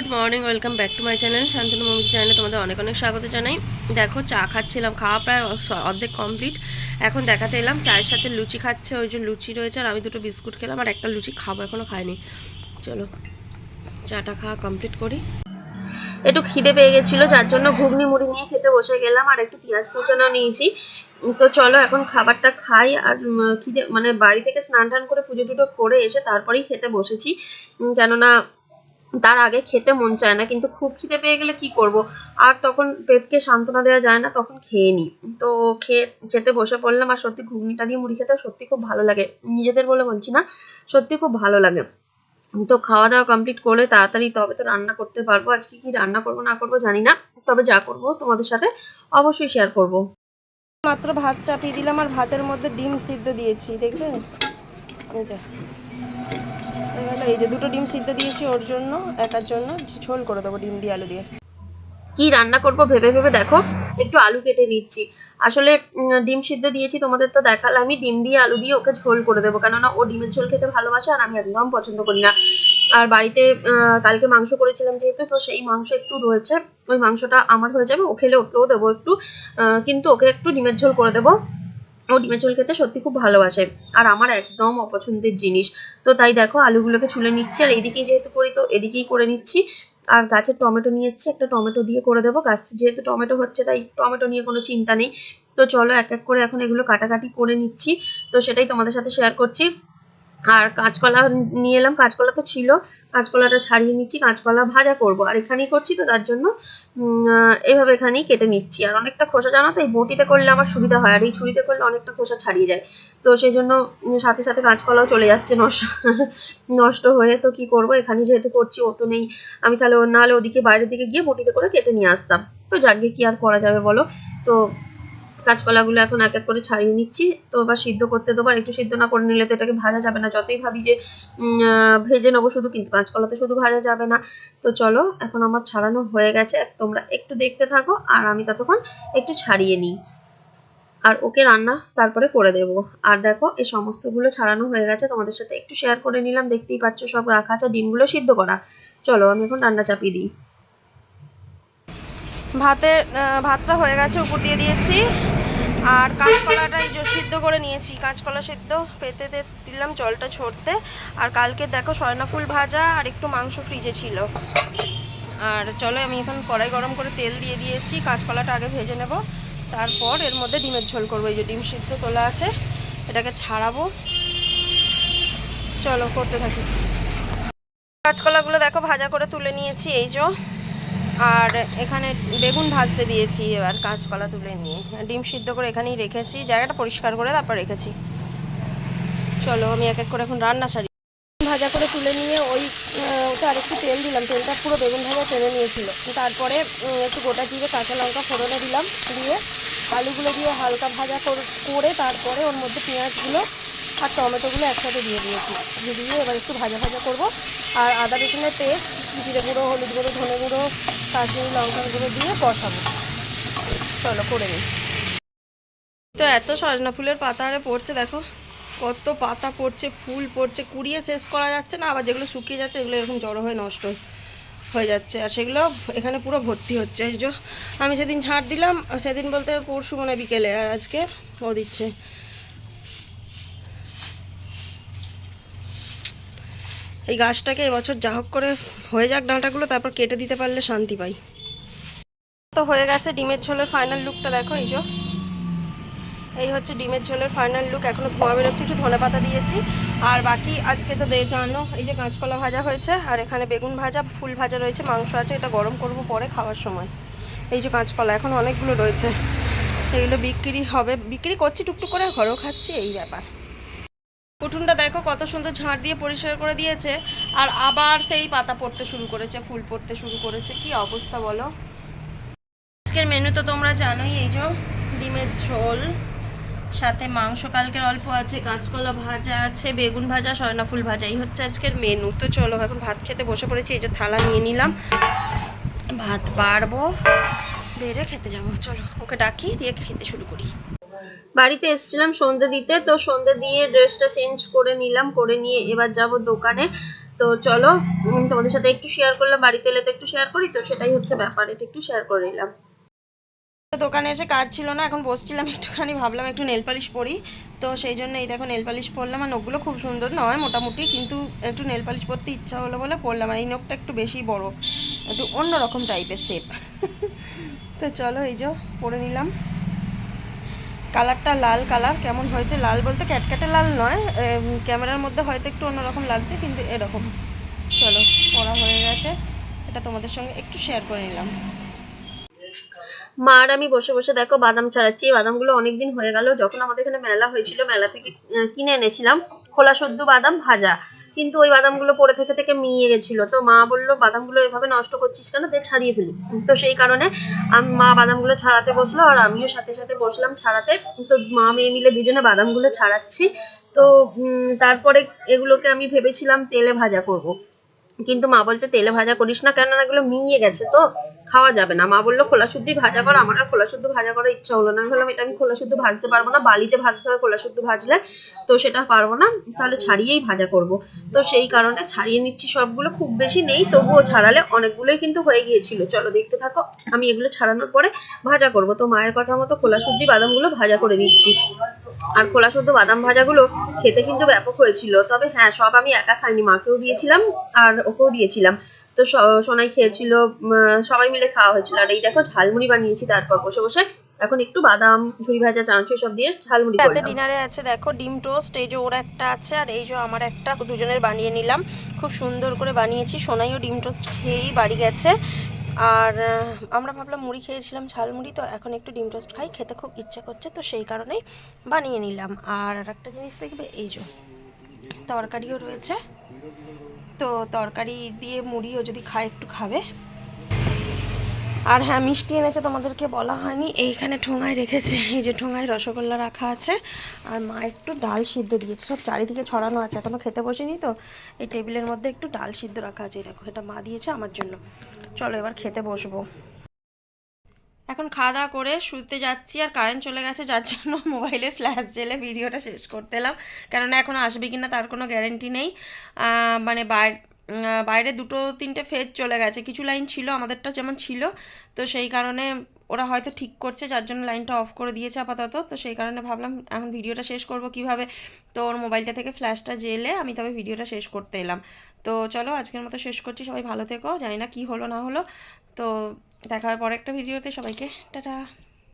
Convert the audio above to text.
Good morning, welcome back to my channel Shantanu Mamita চ্যানেলে তোমাদের অনেক অনেক স্বাগত জানাই। দেখো, চা খাচ্ছিলাম, খাওয়া প্রায় অর্ধেক কমপ্লিট এখন দেখাতে এলাম, চায়ের সাথে লুচি খাচ্ছে, ওই যে লুচি রয়েছে, আর আমি দুটো বিস্কুট খেলাম, আর একটা লুচি খাব এখনও খাইনি। চলো, চাটা খাওয়া কমপ্লিট করি। একটু খিদে পেয়ে গেছিল, যার জন্য ঘুগনি মুড়ি নিয়ে খেতে বসে গেলাম, আর একটু পেঁয়াজ কুচানো নিয়েছি। তো চলো, এখন খাবারটা খাই, আর খিদে মানে বাড়ি থেকে স্নান টান করে পুজো টুজো করে এসে তারপরেই খেতে বসেছি। কেননা তার আগে খেতে মন চায় না, কিন্তু খুব খিদে পেয়ে গেলে কি করব? আর তখন পেটকে সান্ত্বনা দেওয়া যায় না, তখন খেয়ে নিই। তো খেয়ে, খেতে বসে পড়লাম, আর সত্যি ঘুগনিটা দিয়ে মুড়ি খেতে সত্যি খুব ভালো লাগে। নিজেদের বলে বলছি না, সত্যি খুব ভালো লাগে। তো খাওয়া দাওয়া কমপ্লিট করে তাড়াতাড়ি তবে তো রান্না করতে পারব, আজকে কি রান্না করব, না করব জানি না। তবে যা করব তোমাদের সাথে অবশ্যই শেয়ার করব। মাত্র ভাত চাপিয়ে দিলাম, আর ভাতের মধ্যে ডিম সিদ্ধ দিয়েছি, দেখবে? যে এই যে দুটো ডিম সিদ্ধ দিয়েছি ওর জন্য, একার জন্য, ঝোল করে দেবো ডিম দিয়ে, আলু দিয়ে। কি রান্না করব ভেবে ভেবে দেখো, একটু আলু কেটে নিচ্ছি। আসলে ডিম সিদ্ধ দিয়েছি, তোমাদের তো দেখালে আমি ডিম দিয়ে আলু দিয়ে ওকে ঝোল করে দেবো। কেননা ও ডিমের ঝোল খেতে ভালোবাসে আর আমি একদম পছন্দ করি না। আর বাড়িতে কালকে মাংস করেছিলাম যেহেতু, তো সেই মাংস একটু রয়েছে, ওই মাংসটা আমার হয়ে যাবে, ও খেলে ওকেও দেবো একটু। কিন্তু ওকে একটু ডিমের ঝোল করে দেবো। ও ডিমের ঝোল খেতে সত্যি খুব ভালোবাসে। আর আমার একদম অপছন্দের জিনিস। তো তাই দেখো, আলুগুলোকে ছুলে নিচ্ছি। আর এইদিকেই যেহেতু করি, তো এদিকেই করে নিচ্ছি। আর গাছের টমেটো নিয়ে এসেছি, একটা টমেটো দিয়ে করে দেবো। গাছ যেহেতু টমেটো হচ্ছে, তাই টমেটো নিয়ে কোনো চিন্তা নেই। তো চলো এক এক করে এখন এগুলো কাটাকাটি করে নিচ্ছি। তো সেটাই তোমাদের সাথে শেয়ার করছি। আর কাঁচকলা নিয়ে এলাম, কাঁচকলা তো ছিল, কাঁচকলাটা ছাড়িয়ে নিচ্ছি, কাঁচকলা ভাজা করব। আর এখানেই করছি তো, তার জন্য এইভাবে এখানেই কেটে নিচ্ছি। আর অনেকটা খোসা, জানো তো, এই বটিতে করলে আমার সুবিধা হয়, আর এই ছুরিতে করলে অনেকটা খোসা ছাড়িয়ে যায়। তো সেই জন্য সাথে সাথে কাঁচকলাও চলে যাচ্ছে, নষ্ট নষ্ট হয়ে তো কি করব? এখানে যেহেতু করছি, ও তো নেই। আমি তাহলে নাহলে ওদিকে বাইরের দিকে গিয়ে বটিতে করে কেটে নিয়ে আসতাম। তো যাকে কি আর করা যাবে বলো? তো কাঁচকলাগুলো এখন এক এক করে ছাড়িয়ে নিচ্ছি। তো এবার সিদ্ধ করতে দেবো। আর একটু সিদ্ধ না করে নিলে তো এটাকে ভাজা যাবে না। যতই ভাবি যে ভেজে নেব শুধু, কিন্তু কাঁচকলা তো শুধু ভাজা যাবে না। তো চলো, এখন আমার ছাড়ানো হয়ে গেছে। তোমরা একটু দেখতে থাকো, আর আমি ততক্ষণ একটু ছাড়িয়ে নিই। আর ওকে রান্না তারপরে করে দেবো। আর দেখো, এই সমস্তগুলো ছাড়ানো হয়ে গেছে। তোমাদের সাথে একটু শেয়ার করে নিলাম। দেখতেই পাচ্ছ, সব রাখা আছে। ডিমগুলো সিদ্ধ করা। চলো, আমি এখন রান্না চাপিয়ে দিই। ভাতে ভাতটা হয়ে গেছে। উপর দিয়ে দিয়েছি। আর কাঁচকলাটা সিদ্ধ করে নিয়েছি। কাঁচকলা সিদ্ধ পেতে দিলাম জলটা ছড়তে আর কালকে দেখো সয়না ফুল ভাজা আর একটু মাংস ফ্রিজে ছিল। আর চলো আমি এখন কড়াই গরম করে তেল দিয়ে দিয়েছি। কাঁচকলাটা আগে ভেজে নেব। তারপর এর মধ্যে ডিমের ঝোল করব। এই যে ডিম সিদ্ধ তোলা আছে, এটাকে ছাড়াবো। চলো করতে থাকি। কাঁচকলাগুলো দেখো ভাজা করে তুলে নিয়েছি। এই যে আর এখানে বেগুন ভাজতে দিয়েছি, এবার কাঁচকলা তুলে নিয়ে। ডিম সিদ্ধ করে এখানেই রেখেছি, জায়গাটা পরিষ্কার করে তারপর রেখেছি। চলো, আমি এক এক করে এখন রান্না সারি। ভাজা করে তুলে নিয়ে ওই ওটা আরেকটু তেল দিলাম, তেলটা পুরো বেগুন ভাজা টেনে নিয়েছিল। তারপরে একটু গোটা জিরে কাঁচা লঙ্কা ফোড়নে দিলাম, দিয়ে আলুগুলো দিয়ে হালকা ভাজা করে তারপরে ওর মধ্যে পেঁয়াজগুলো আর টমেটোগুলো একসাথে দিয়ে দিয়েছি। দিয়ে এবার একটু ভাজা ভাজা করব। আর আদা রসুনের পেস্ট, জিরে গুঁড়ো, হলুদ গুঁড়ো, ধনে গুঁড়ো কাশ্মীরি লঙ্কার গুঁড়ো দিয়ে বসাবো। চলো, করে নিই। তো এত সজনা ফুলের পাতা আরে পড়ছে, দেখো। কত পাতা পড়ছে, ফুল পড়ছে, কুড়িয়ে শেষ করা যাচ্ছে না, আবার যেগুলো শুকিয়ে যাচ্ছে, এগুলো এরকম জড়ো হয়ে নষ্ট হয়ে যাচ্ছে। আর সেগুলো এখানে পুরো ভর্তি হচ্ছে আমি সেদিন ঝাড় দিলাম, সেদিন বলতে পরশু মনে বিকেলে, আর আজকে ও দিচ্ছে। এই গাছটাকে এবছর যা হোক করে হয়ে যাক ডাঁটাগুলো, তারপর কেটে দিতে পারলে শান্তি পাই। তো হয়ে গেছে ডিমের ঝোলের ফাইনাল লুকটা দেখো, এই যে। এই হচ্ছে ডিমের ঝোলের ফাইনাল লুক এখনও ধোঁয়া বেরোচ্ছে, একটু ধনে পাতা দিয়েছি। আর বাকি আজকে তো জানো, এই যে কাঁচকলা ভাজা হয়েছে, আর এখানে বেগুন ভাজা, ফুল ভাজা রয়েছে, মাংস আছে, এটা গরম করব পরে খাওয়ার সময়। এই যে কাঁচকলা, এখন অনেকগুলো রয়েছে। এগুলো বিক্রি হবে, বিক্রি করছি টুকটুক করে, ঘরেও খাচ্ছি, এই ব্যাপার। উঠুনটা দেখো কত সুন্দর ঝাড় দিয়ে পরিষ্কার করে দিয়েছে, আর আবার সেই পাতা পড়তে শুরু করেছে, ফুল পড়তে শুরু করেছে। কি অবস্থা বলো? আজকের মেনু তো তোমরা জানোই, এই যে ডিমের ঝোল, সাথে মাংস কালকের অল্প আছে, কাঁচকলা ভাজা আছে, বেগুন ভাজা, সয়না ফুল ভাজা, এই হচ্ছে আজকের মেনু তো চলো, এখন ভাত খেতে বসে পড়েছি, এই যে থালা নিয়ে নিলাম। ভাত বাড়বো, বেড়ে খেতে যাব, চলো, ওকে ডাকি, দিয়ে খেতে শুরু করি। বাড়িতে এসেছিলাম সন্ধে দিতে, তো সন্ধে দিয়ে ড্রেসটা চেঞ্জ করে নিলাম, করে নিয়ে এবার যাব দোকানে। তো চলো তোমাদের সাথে একটু শেয়ার করলাম, বাড়িতে এলে তো একটু শেয়ার করি, তো সেটাই হচ্ছে ব্যাপার, এটা একটু শেয়ার করে নিলাম। দোকানে এসে কাজ ছিল না, এখন বসছিলাম, একটুখানি ভাবলাম একটু নেল পালিশ পরি। তো সেই জন্য এই দেখো নেল পালিশ পরলাম, আর নখগুলো খুব সুন্দর নয় মোটামুটি, কিন্তু একটু নেল পালিশ পরতে ইচ্ছা হলো বলে পরলাম, আর এই নখটা একটু বেশি বড়, একটু অন্যরকম টাইপের শেপ তো চলো এই যে পরে নিলাম। কালারটা লাল কালার, কেমন হয়েছে? লাল বলতে ক্যাটক্যাটে লাল নয় ক্যামেরার মধ্যে হয়তো একটু অন্যরকম লাগছে, কিন্তু এরকম। চলো, পড়া হয়ে গেছে। এটা তোমাদের সঙ্গে একটু শেয়ার করে নিলাম। মা আর আমি বসে বসে দেখো বাদাম ছাড়াচ্ছি। এই বাদামগুলো অনেকদিন হয়ে গেল। যখন আমাদের এখানে মেলা হয়েছিল, মেলা থেকে কিনে এনেছিলাম খোলা সদ্য বাদাম ভাজা। কিন্তু ওই বাদামগুলো পরে থেকে থেকে মিয়ে গেছিল। তো মা বলল, বাদামগুলো এভাবে নষ্ট করছিস কেন? দে ছাড়িয়ে ফেলি। তো সেই কারণে আম- মা বাদামগুলো ছাড়াতে বসল আর আমিও সাথে সাথে বসলাম ছাড়াতে। তো মা, মেয়ে মিলে দুজনে বাদামগুলো ছাড়াচ্ছি। তো তারপরে এগুলোকে আমি ভেবেছিলাম তেলে ভাজা করব। কিন্তু মা বলছে, তেলে ভাজা করিস না কেননা এগুলো মিয়ে গেছে, তো খাওয়া যাবে না। মা বলল, খোলা শুদ্ধি ভাজা কর, আমার আর খোলা শুদ্ধ ভাজা করার ইচ্ছা হলো না। আমি বললাম, এটা আমি খোলা শুদ্ধ ভাজতে পারব না, বালিতে ভাজতে হয় খোলা শুদ্ধ ভাজলে, তো সেটা পারব না, তাহলে ছাড়িয়েই ভাজা করব। তো সেই কারণে ছাড়িয়ে নিচ্ছি সবগুলো, খুব বেশি নেই, তবুও ছাড়ালে অনেকগুলোই কিন্তু হয়ে গিয়েছিল। চলো দেখতে থাকো, আমি এগুলো ছাড়ানোর পরে ভাজা করব। তো মায়ের কথা মতো খোলা শুদ্ধি বাদামগুলো ভাজা করে নিচ্ছি। আর খোলা শুদ্ধ বাদাম ভাজাগুলো খেতে কিন্তু ব্যাপক হয়েছিল। তবে হ্যাঁ সব আমি একা খাইনি মাকেও দিয়েছিলাম আর ওকেও দিয়েছিলাম। তো সোনাই খেয়েছিল সবাই মিলে খাওয়া হয়েছিল। আর এই দেখো ঝালমুড়ি বানিয়েছি তারপর বসে বসে। এখন একটু বাদাম ঝুড়ি ভাজা চানাচুর সব দিয়ে ঝালমুড়ি রাতে ডিনারে আছে দেখো ডিম টোস্ট এই যে ওর একটা আছে আর এই যে আমার একটা দুজনের বানিয়ে নিলাম। খুব সুন্দর করে বানিয়েছি সোনাইও ডিম টোস্ট খেয়েই বাড়ি গেছে। আর আমরা ভাবলাম মুড়ি খেয়েছিলাম ঝালমুড়ি, তো এখন একটু ডিম টোস্ট খাই, খেতে খুব ইচ্ছা করছে, তো সেই কারণেই বানিয়ে নিলাম। আর আর একটা জিনিস দেখবে, এই যে তরকারিও রয়েছে, তো তরকারি দিয়ে মুড়িও যদি খায়, একটু খাবে। আর হ্যাঁ মিষ্টি এনেছে তোমাদেরকে বলা হয়নি, এইখানে ঠোঙায় রেখেছে, এই যে ঠোঙায় রসগোল্লা রাখা আছে। আর মা একটু ডাল সিদ্ধ দিয়েছে, সব চারিদিকে ছড়ানো আছে এখনও খেতে বসিনি তো, এই টেবিলের মধ্যে একটু ডাল সিদ্ধ রাখা আছে দেখো, এটা মা দিয়েছে আমার জন্য। চলো এবার খেতে বসবো। এখন খাওয়া দাওয়া করে শুতে যাচ্ছি আর কারেন্ট চলে গেছে, যার জন্য মোবাইলে ফ্ল্যাশ জেলে ভিডিওটা শেষ করতে এলাম। কেননা এখন আসবে কি না তার কোনো গ্যারেন্টি নেই। মানে বাইরে বাইরে দুটো তিনটে ফেজ চলে গেছে। কিছু লাইন ছিল, আমাদেরটা যেমন ছিল, তো সেই কারণে ওরা হয়তো ঠিক করছে, যার জন্য লাইনটা অফ করে দিয়েছে আপাতত। তো সেই কারণে ভাবলাম, এখন ভিডিওটা শেষ করব কীভাবে? তো ওর মোবাইলটা থেকে ফ্ল্যাশটা জেলে আমি তবে ভিডিওটা শেষ করতে এলাম। তো চলো, আজকের মতো শেষ করছি। সবাই ভালো থেকো। জানি না কী হলো, না হলো। তো দেখা হবে পরে একটা ভিডিওতে। সবাইকে, টাটা।